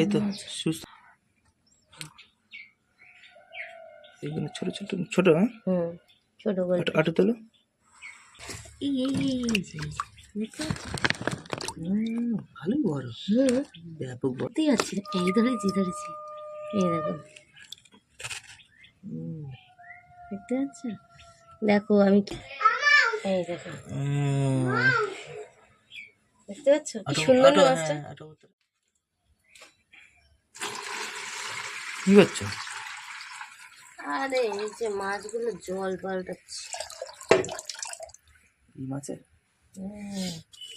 এই তো সুস্থ। এগুলো ছোট ছোট ছোট হ্যাঁ? ছোট আটো তোলো। এই ভালোই বড়। ব্যাপক বড়। দেখতেই পাচ্ছি না। এই ধরেছি ধরেছি। এই দেখো। দেখতে পাচ্ছ? দেখো আমি এই দেখো। দেখতে পাচ্ছ? কি সুন্দর মাছটা হ্যাঁ, আটো তোলো। কি করছ আরে এই যে মাছগুলো জল পাল্টাচ্ছে। এই মাছে?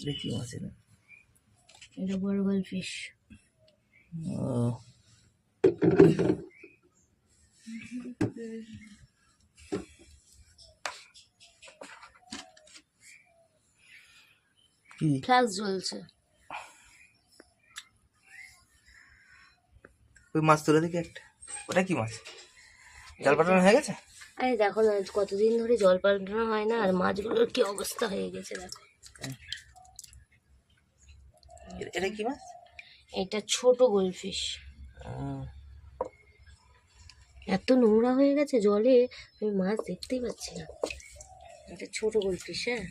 দেখি মাছে না। এটা বড় বড় ফিশ ও। কি? জ্বলছে। ওই মাছ তুলে দেখি একটা। ওটা কি মাছ? জাল পাঠানো হয়ে গেছে? আরে দেখো না কতদিন ধরে জল পাল্টানো হয় না আর মাছগুলোর কি অবস্থা হয়ে গেছে দেখো। এটা কি মাছ? এটা ছোট গোলফিশ। এত নোংরা হয়ে গেছে জলে আমি মাছ দেখতেই পাচ্ছি না। এটা ছোট গোলফিশ হ্যাঁ?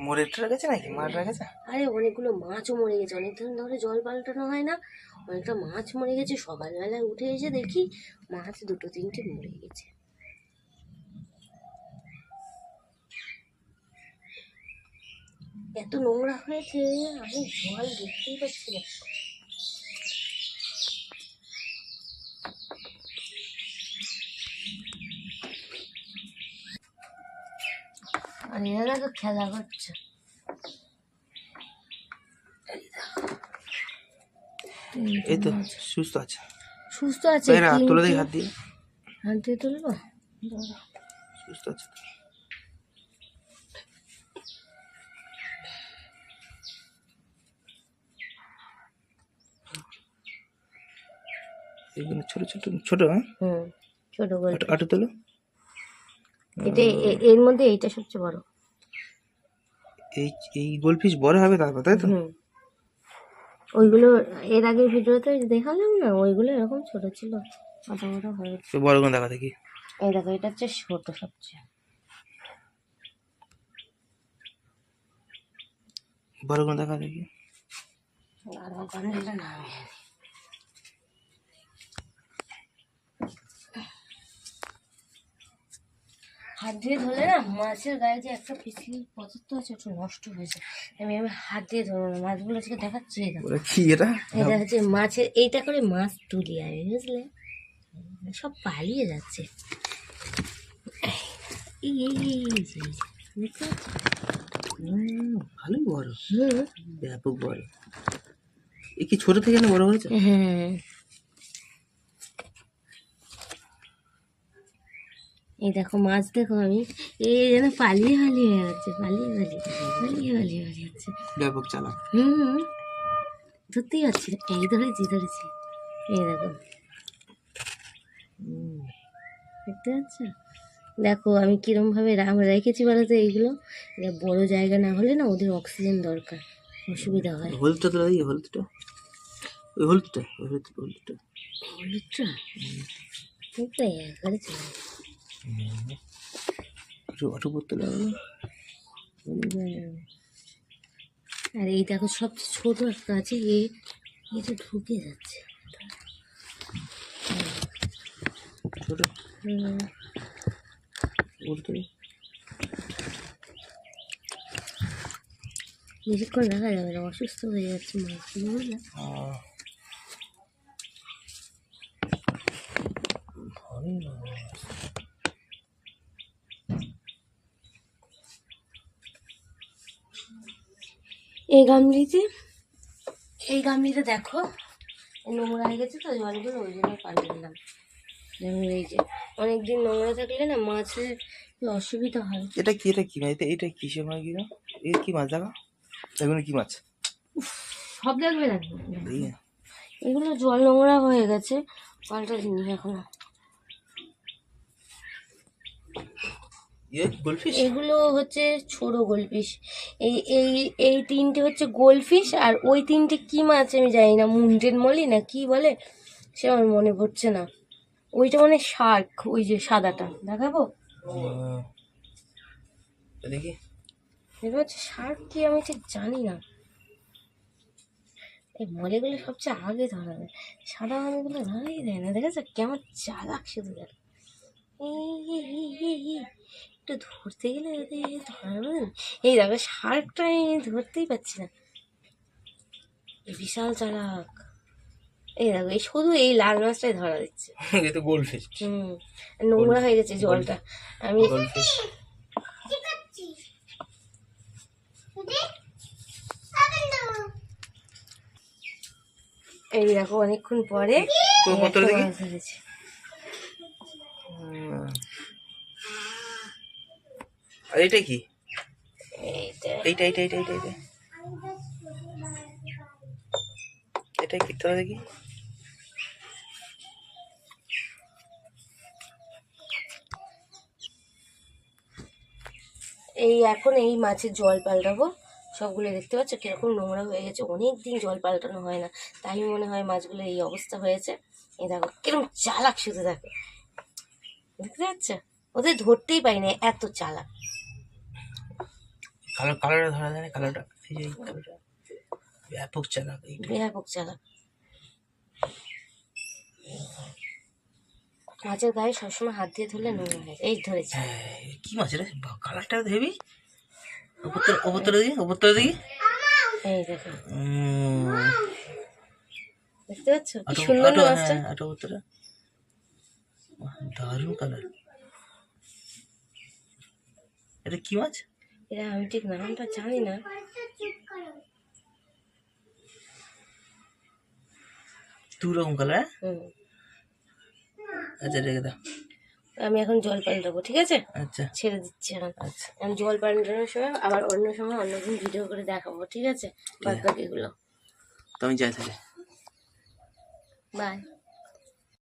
মরে টরে গেছে নাকি? মারা গেছে? আরে, অনেকগুলো মাছও মরে গেছে। অনেক দিন ধরে জল পাল্টানো হয় না। অনেকটা মাছ মরে গেছে। সকালবেলায় উঠে এসে দেখি মাছ দুটো তিনটে মরে গেছে। এত নোংরা হয়েছে, আমি জল দেখতেই পাচ্ছি না। আর এরা দেখো। খেলা করছে এই তো সুস্থ আছে। সুস্থ আছে এরা তুলে কিন্তু- হাত দিয়ে। হাত দিয়ে তুলবো? সুস্থ আছে তো। এগুলো ছোট ছোট ছোট হ্যাঁ? ছোট আটো তোলো। এটা এর মধ্যে এইটা সবচেয়ে বড়। এই এই গোলফিশ বড় হবে তারপর তাই তো? ওইগুলো এর আগে ভিডিওতে দেখালাম না ওইগুলো এরকম ছোট ছিল অত বড় হয়ে তো বড় কোন দেখা দেখি। এই দেখো এটা হচ্ছে ছোট সবচেয়ে। বড় কোন দেখা দেখি। আর ওখানে এটা নামিয়ে হাত দিয়ে ধরলে না মাছের গায়ে যে একটা পিছলি পদার্থ আছে ওটা নষ্ট হয়েছে আমি আমি হাত দিয়ে ধরবো না মাছগুলো আজকে দেখাচ্ছি কি এটা? এটা হচ্ছে মাছের এইটা করে মাছ তুলি আমি বুঝলে? সব পালিয়ে যাচ্ছে। এই দেখতে ভালোই বড়। ব্যাপক বড়। এ কি ছোট থেকে না বড় হয়েছে? হ্যাঁ। এই দেখো মাছ দেখো আমি। এই যেন পালিয়ে পালিয়ে হয়ে যাচ্ছে পালিয়ে পালিয়ে পালিয়ে পালিয়ে পালিয়ে যাচ্ছে ব্যাপক চালা হুম ধরতেই পারছি না। এই ধরেছি ধরেছি। এই দেখো। দেখতে পাচ্ছ? দেখো আমি কিরম ভাবে রাম রেখেছি বলো তো এইগুলো? এটা বড় জায়গা না হলে না ওদের অক্সিজেন দরকার অসুবিধা হয়। হলুদটা তোলা দেখি হলুদটা? ওই হলুদটা হলুদটা। হলুদটা? দেখতে একবারে চলে অটো করতে লাগল। আর এই দেখো সবচেয়ে ছোট একটা আছে এ এটা ঢুকে যাচ্ছে। ছোট। বেশিক্ষণ রাখা যাবে না অসুস্থ হয়ে যাচ্ছে মাছগুলো বুঝলে? এই গামলিতে? এই গামলিতে দেখো নোংরা হয়ে গেছে তো জলগুলো ওই জন্য পাল্টে দিলাম। যেমন এই যে অনেকদিন নোংরা থাকলে না মাছের অসুবিধা হয়। এটা কি এটা কি? এটা এটা কিসের মাছ কি না এ কি মাছ দেখা এগুলো কি মাছ? সব লাগবে। না এগুলো জল নোংরা হয়ে গেছে পাল্টা দিন এখনও। এগুলো হচ্ছে ছোট গোলফিশ এই এই এই তিনটে হচ্ছে গোলফিশ আর ওই তিনটে কি মাছ আমি জানি না মুন্টেন মলি না কি বলে? সে আমার মনে পড়ছে না। ওইটা মানে শার্ক ওই যে সাদাটা। দেখাবো? দেখি এটা হচ্ছে শার্ক কি আমি ঠিক জানি না। এই মলেগুলো সবচেয়ে আগে ধরা যায় সাদা মাছগুলো ধরাই দেয় না। দেখেছ কেমন চালাক শুধু দেখ এই, একটু ধরতে গেলে ধরানো এই দেখো শার্কটা ধরতেই পারছি না। বিশাল চালাক। এই দেখো এই শুধু এই লাল মাছটাই ধরা দিচ্ছে। এ তো গোলফিশ হুম নোংরা হয়ে গেছে জলটা। আমি গোলফিশ এই দেখো অনেকক্ষণ পরে তো এই দেখি? মাছ ধরেছি আর এটা কি? এইটা। এইটা এইটা এইটা এটা কি? তোরা দেখি। এই এখন এই মাছের জল পাল্টাবো। সবগুলো দেখতে পাচ্ছ কীরকম নোংরা হয়ে গেছে। অনেক দিন জল পাল্টানো হয় না। তাই মনে হয় মাছগুলো এই অবস্থা হয়েছে। এই দেখো কীরকম চালাক শুধু দেখো। দেখতে পাচ্ছ? ওদের ধরতেই পাই না এত চালাক। কালো কালোটা ধরা যায় না কালোটা এই যে কালোটা ব্যাপক চালাক এইটা। ব্যাপক চালাক। মাছের গায়ে সবসময় হাত দিয়ে ধরলে নোংরা হয়ে। এই ধরেছি। হ্যাঁ, কি মাছ রে? কালারটা ওপর তোরা দেখি ওপর তোরা দেখি এই দেখো। দেখতে পাচ্ছ? কি সুন্দর মাছটা। হ্যাঁ, আটো ওপর দারুণ কালার এটা কি মাছ? এটা আমি ঠিক নামটা জানি না। দু রকম কালার হুম। আচ্ছা রেখে দাও। আমি এখন জল পাল্টাবো ঠিক আছে? আচ্ছা। ছেড়ে দিচ্ছি এখন। আচ্ছা। আমি জল পাল্টানোর সময় আবার অন্য সময় অন্য দিন ভিডিও করে দেখাবো ঠিক আছে? বাদ বাকিগুলো তো আমি যাই তাহলে। বাই